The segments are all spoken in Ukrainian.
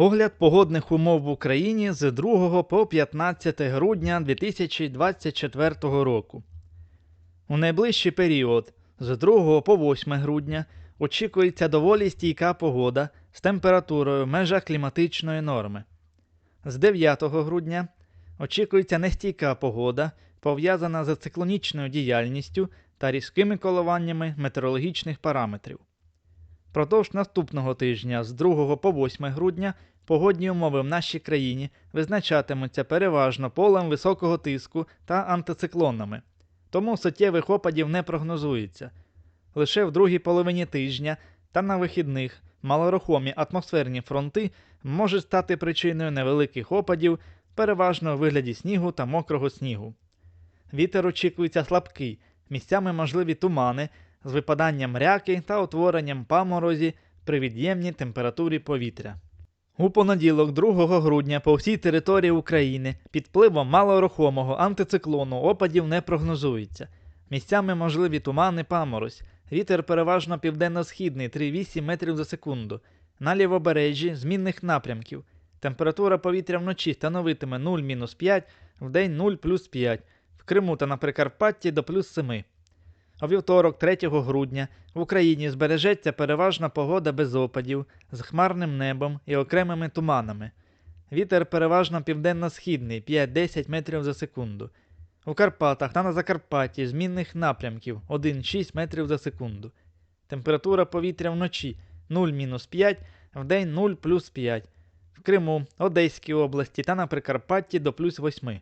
Огляд погодних умов в Україні з 2 по 15 грудня 2024 року. У найближчий період з 2 по 8 грудня очікується доволі стійка погода з температурою в межах кліматичної норми. З 9 грудня очікується нестійка погода, пов'язана з циклонічною діяльністю та різкими коливаннями метеорологічних параметрів. Продовж наступного тижня з 2 по 8 грудня погодні умови в нашій країні визначатимуться переважно полем високого тиску та антициклонами, тому суттєвих опадів не прогнозується. Лише в другій половині тижня та на вихідних малорухомі атмосферні фронти можуть стати причиною невеликих опадів, переважно у вигляді снігу та мокрого снігу. Вітер очікується слабкий, місцями можливі тумани з випаданням ряки та утворенням паморозі при від'ємній температурі повітря. У понеділок, 2 грудня, по всій території України під впливом малорухомого антициклону опадів не прогнозується. Місцями можливі тумани паморозь. Вітер переважно південно-східний 3,8 метрів за секунду. На лівобережжі змінних напрямків. Температура повітря вночі становитиме 0-5, вдень 0 плюс 5, в Криму та на Прикарпатті до плюс 7. У вівторок, 3 грудня, в Україні збережеться переважна погода без опадів, з хмарним небом і окремими туманами. Вітер переважно південно-східний 5-10 метрів за секунду. У Карпатах та на Закарпатті змінних напрямків 1-6 метрів за секунду. Температура повітря вночі 0-5, вдень 0 плюс 5. В Криму, Одеській області та на Прикарпатті до плюс 8.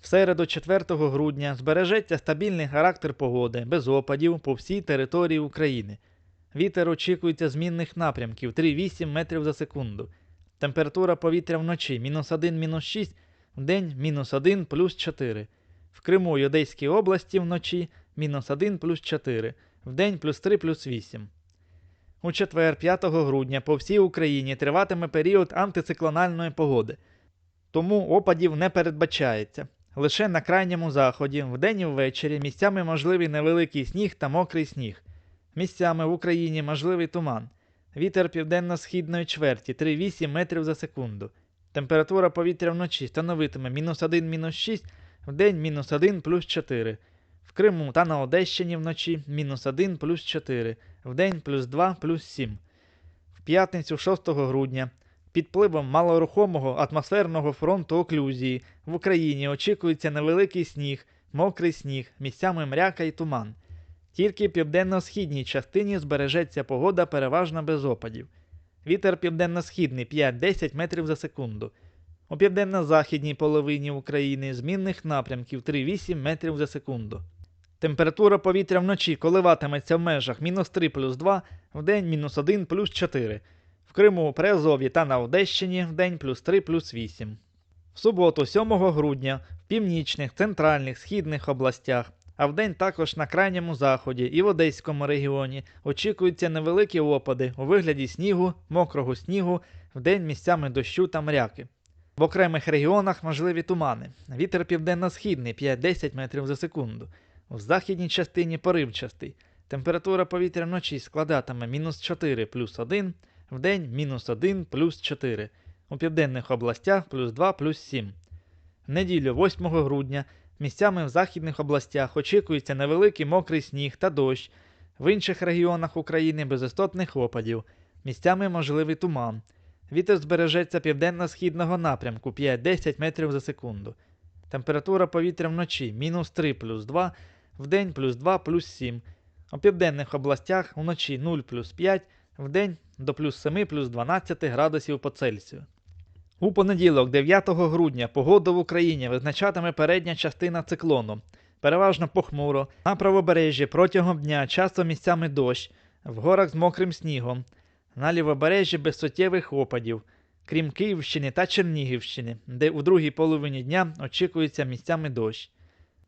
В середу 4 грудня збережеться стабільний характер погоди без опадів по всій території України. Вітер очікується змінних напрямків 3-8 метрів за секунду. Температура повітря вночі мінус 1 мінус 6, вдень мінус 1 плюс 4. В Криму і Одеській області вночі мінус 1 плюс 4, вдень плюс 3 плюс 8. У четвер, 5 грудня, по всій Україні триватиме період антициклональної погоди, тому опадів не передбачається. Лише на крайньому заході, вдень і ввечері місцями можливий невеликий сніг та мокрий сніг. Місцями в Україні можливий туман. Вітер південно-східної чверті 3,8 метрів за секунду. Температура повітря вночі становитиме мінус 1 мінус 6, вдень мінус 1 плюс 4. В Криму та на Одещині вночі мінус 1 плюс 4, вдень плюс 2 плюс 7. В п'ятницю 6 грудня під впливом малорухомого атмосферного фронту оклюзії в Україні очікується невеликий сніг, мокрий сніг, місцями мряка і туман. Тільки в південно-східній частині збережеться погода переважно без опадів. Вітер південно-східний 5-10 метрів за секунду. У південно-західній половині України змінних напрямків 3-8 метрів за секунду. Температура повітря вночі коливатиметься в межах мінус 3 плюс 2, вдень мінус 1 плюс 4. В Криму, Приазов'ї та на Одещині вдень плюс 3 плюс 8. В суботу, 7 грудня, в північних, центральних, східних областях, а вдень також на крайньому заході і в Одеському регіоні очікуються невеликі опади у вигляді снігу, мокрого снігу, вдень місцями дощу та мряки. В окремих регіонах можливі тумани. Вітер південно-східний 5-10 метрів за секунду. У західній частині поривчастий. Температура повітря вночі складатиме мінус 4 плюс 1, вдень мінус 1 плюс 4. У південних областях плюс 2 плюс 7. В неділю 8 грудня місцями в західних областях очікується невеликий мокрий сніг та дощ. В інших регіонах України без істотних опадів. Місцями можливий туман. Вітер збережеться південно-східного напрямку 5-10 метрів за секунду. Температура повітря вночі мінус 3 плюс 2, вдень плюс 2 плюс 7. У південних областях вночі 0 плюс 5, вдень до плюс 7 плюс 12 градусів по Цельсію. У понеділок, 9 грудня, погоду в Україні визначатиме передня частина циклону. Переважно похмуро, на правобережжі протягом дня часом місцями дощ, в горах з мокрим снігом, на лівобережжі без суттєвих опадів, крім Київщини та Чернігівщини, де у другій половині дня очікується місцями дощ.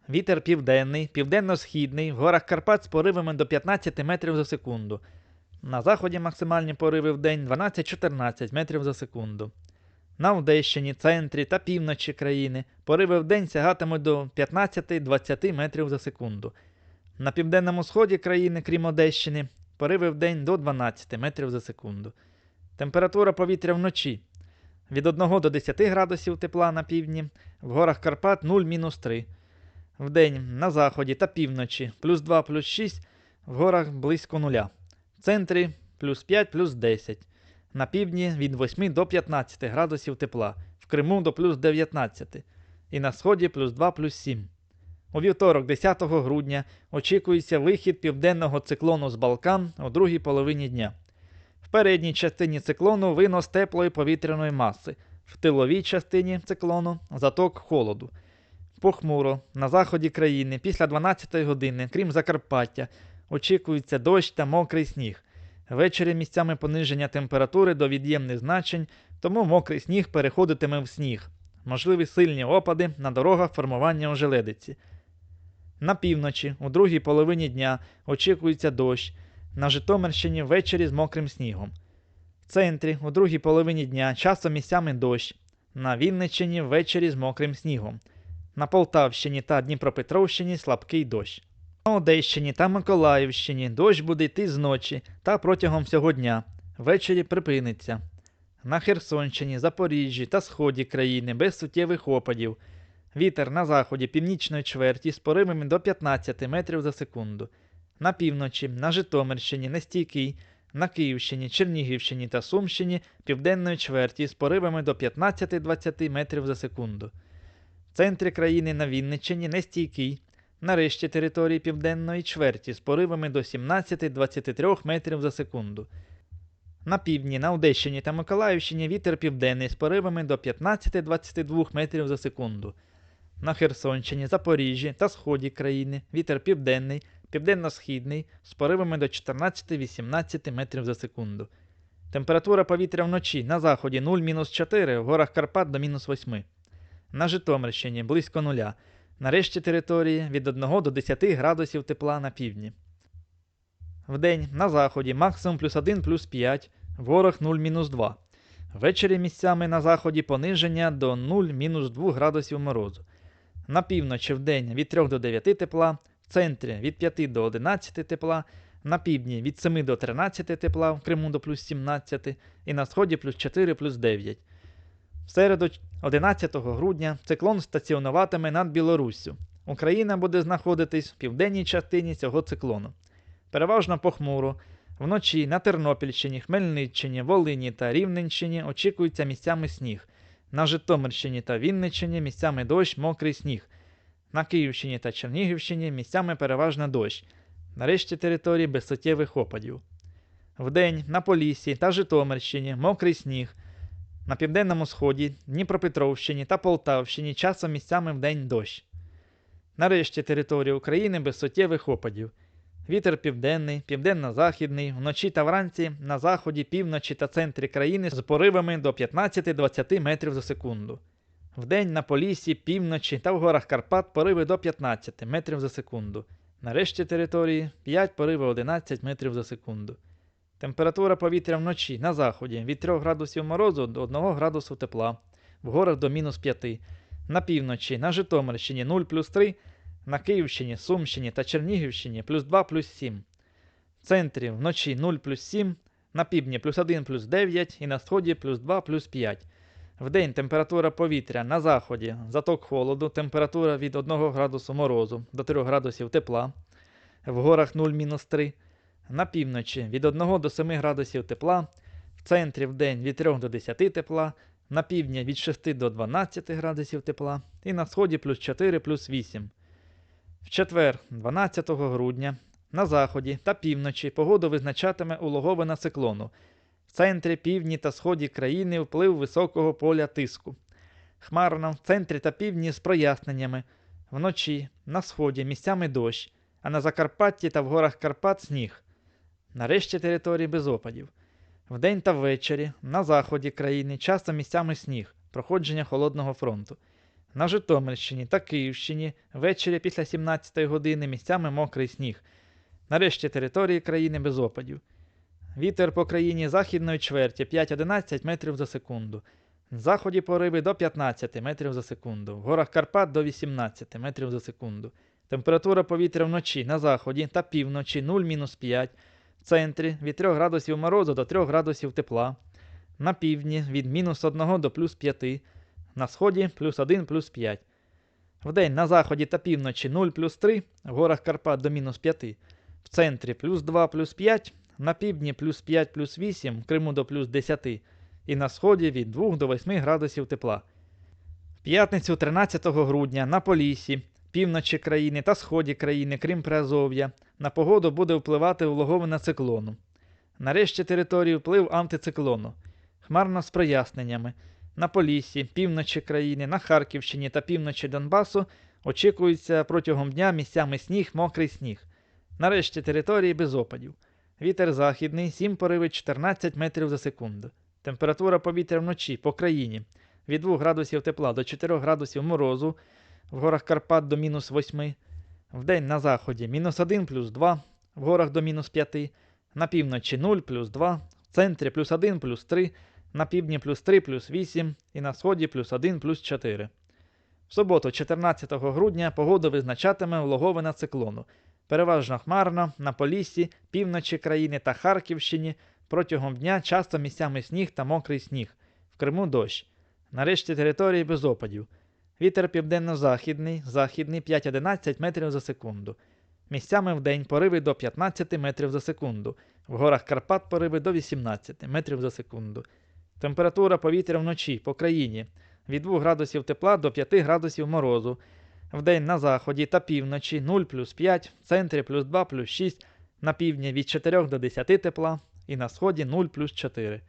Вітер південний, південно-східний, в горах Карпат з поривами до 15 метрів за секунду. На заході максимальні пориви в день 12-14 метрів за секунду. На Одещині, центрі та півночі країни пориви в день сягатимуть до 15-20 метрів за секунду. На південному сході країни, крім Одещини, пориви в день до 12 метрів за секунду. Температура повітря вночі від 1 до 10 градусів тепла на півдні, в горах Карпат 0-3. Вдень на заході та півночі плюс 2 плюс 6, в горах близько нуля. В центрі плюс 5 плюс 10. На півдні від 8 до 15 градусів тепла, в Криму до плюс 19 і на сході плюс 2 плюс 7. У вівторок, 10 грудня, очікується вихід південного циклону з Балкан у другій половині дня. В передній частині циклону винос теплої повітряної маси, в тиловій частині циклону заток холоду. Похмуро на заході країни після 12 години, крім Закарпаття, очікується дощ та мокрий сніг. Ввечері місцями пониження температури до від'ємних значень, тому мокрий сніг переходитиме в сніг. Можливі сильні опади на дорогах формування ожеледиці. На півночі, у другій половині дня, очікується дощ. На Житомирщині ввечері з мокрим снігом. В центрі, у другій половині дня, часом місцями дощ. На Вінниччині ввечері з мокрим снігом. На Полтавщині та Дніпропетровщині слабкий дощ. На Одещині та Миколаївщині дощ буде йти зночі та протягом всього дня. Ввечері припиниться. На Херсонщині, Запоріжжі та сході країни без суттєвих опадів. Вітер на заході північної чверті з поривами до 15 метрів за секунду. На півночі, на Житомирщині нестійкий, на Київщині, Чернігівщині та Сумщині південної чверті з поривами до 15-20 метрів за секунду. В центрі країни на Вінниччині нестійкий, на решті території південної чверті з поривами до 17-23 метрів за секунду. На півдні, на Одещині та Миколаївщині вітер південний з поривами до 15-22 метрів за секунду. На Херсонщині, Запоріжжі та сході країни вітер південний, південно-східний з поривами до 14-18 метрів за секунду. Температура повітря вночі на заході 0-4, в горах Карпат до мінус 8. На Житомирщині близько нуля. На решті території від 1 до 10 градусів тепла на півдні. Вдень на заході максимум плюс 1 плюс 5, в горах 0-2. Ввечері місцями на заході пониження до 0 мінус 2 градусів морозу. На півночі вдень від 3 до 9 тепла, в центрі від 5 до 11 тепла, на півдні від 7 до 13 тепла, в Криму до плюс 17 і на сході плюс 4 плюс 9. Середу 11 грудня циклон стаціонуватиме над Білоруссю. Україна буде знаходитись в південній частині цього циклону. Переважно похмуро. Вночі на Тернопільщині, Хмельниччині, Волині та Рівненщині очікується місцями сніг. На Житомирщині та Вінниччині місцями дощ, мокрий сніг. На Київщині та Чернігівщині місцями переважно дощ. На решті території без суттєвих опадів. Вдень на Поліссі та Житомирщині мокрий сніг. На південному сході, Дніпропетровщині та Полтавщині часом місцями вдень дощ. На решті території України без суттєвих опадів. Вітер південний, південно-західний, вночі та вранці на заході, півночі та центрі країни з поривами до 15-20 метрів за секунду. Вдень на Поліссі, півночі та в горах Карпат пориви до 15 метрів за секунду. На решті території 5 пориви 11 метрів за секунду. Температура повітря вночі на заході від 3 градусів морозу до 1 градусу тепла, в горах до мінус 5. На півночі на Житомирщині 0 плюс 3, на Київщині, Сумщині та Чернігівщині плюс 2 плюс 7. В центрі вночі 0 плюс 7, на півдні плюс 1 плюс 9 і на сході плюс 2 плюс 5. Вдень температура повітря на заході, заток холоду, температура від 1 градусу морозу до 3 градусів тепла, в горах 0-3. На півночі від 1 до 7 градусів тепла, в центрі вдень від 3 до 10 тепла, на півдні від 6 до 12 градусів тепла і на сході плюс 4 плюс 8. В четвер, 12 грудня, на заході та півночі погоду визначатиме улоговина циклону. В центрі, півдні та сході країни вплив високого поля тиску. Хмарно в центрі та півдні з проясненнями. Вночі, на сході місцями дощ, а на Закарпатті та в горах Карпат сніг. Нарешті території без опадів. Вдень та ввечері на заході країни часто місцями сніг, проходження холодного фронту. На Житомирщині та Київщині ввечері після 17 години місцями мокрий сніг. Нарешті території країни без опадів. Вітер по країні західної чверті 5-11 метрів за секунду. На заході пориви до 15 метрів за секунду. В горах Карпат до 18 метрів за секунду. Температура повітря вночі на заході та півночі 0-5. В центрі від 3 градусів морозу до 3 градусів тепла. на півдні від мінус 1 до плюс 5, на сході плюс 1 плюс 5. Вдень на заході та півночі 0 плюс 3, в горах Карпат до мінус 5, в центрі плюс 2 плюс 5, на півдні плюс 5 плюс 8, в Криму до плюс 10 і на сході від 2 до 8 градусів тепла. В п'ятницю 13 грудня на Поліссі, півночі країни та сході країни, крім Приазов'я, на погоду буде впливати улоговина циклону. Нарешті території вплив антициклону. Хмарно з проясненнями. На Поліссі, півночі країни, на Харківщині та півночі Донбасу очікується протягом дня місцями сніг, мокрий сніг. Нарешті території без опадів. Вітер західний 7 пориви 14 метрів за секунду. Температура повітря вночі по країні від 2 градусів тепла до 4 градусів морозу, в горах Карпат до мінус 8, вдень на заході мінус 1 плюс 2, в горах до мінус 5, на півночі 0 плюс 2, в центрі плюс 1 плюс 3, на півдні плюс 3 плюс 8 і на сході плюс 1 плюс 4. В суботу, 14 грудня, погоду визначатиме влоговина циклону. Переважно хмарно, на Поліссі, півночі країни та Харківщині протягом дня часто місцями сніг та мокрий сніг. В Криму дощ. Нарешті території без опадів. Вітер південно-західний, західний 5-11 метрів за секунду. Місцями вдень пориви до 15 метрів за секунду. В горах Карпат пориви до 18 метрів за секунду. Температура повітря вночі по країні від 2 градусів тепла до 5 градусів морозу. Вдень на заході та півночі 0 плюс 5, в центрі плюс 2 плюс 6, на півдні від 4 до 10 тепла і на сході 0 плюс 4.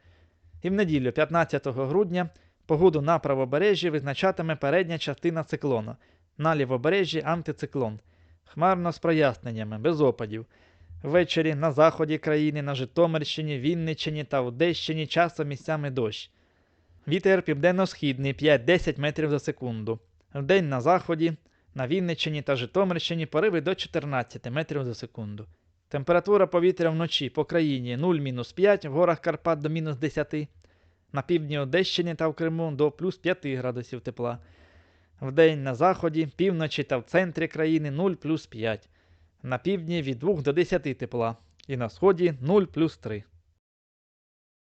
І в неділю 15 грудня погоду на правобережжі визначатиме передня частина циклона, на лівобережжі антициклон. Хмарно з проясненнями, без опадів. Ввечері на заході країни, на Житомирщині, Вінниччині та Одещині часто місцями дощ. Вітер південно-східний 5-10 метрів за секунду. Вдень на заході, на Вінниччині та Житомирщині пориви до 14 метрів за секунду. Температура повітря вночі по країні 0-5, в горах Карпат до мінус 10, на півдні Одещині та в Криму до плюс 5 градусів тепла. Вдень на заході, півночі та в центрі країни 0 плюс 5, на півдні від 2 до 10 тепла і на сході 0 плюс 3.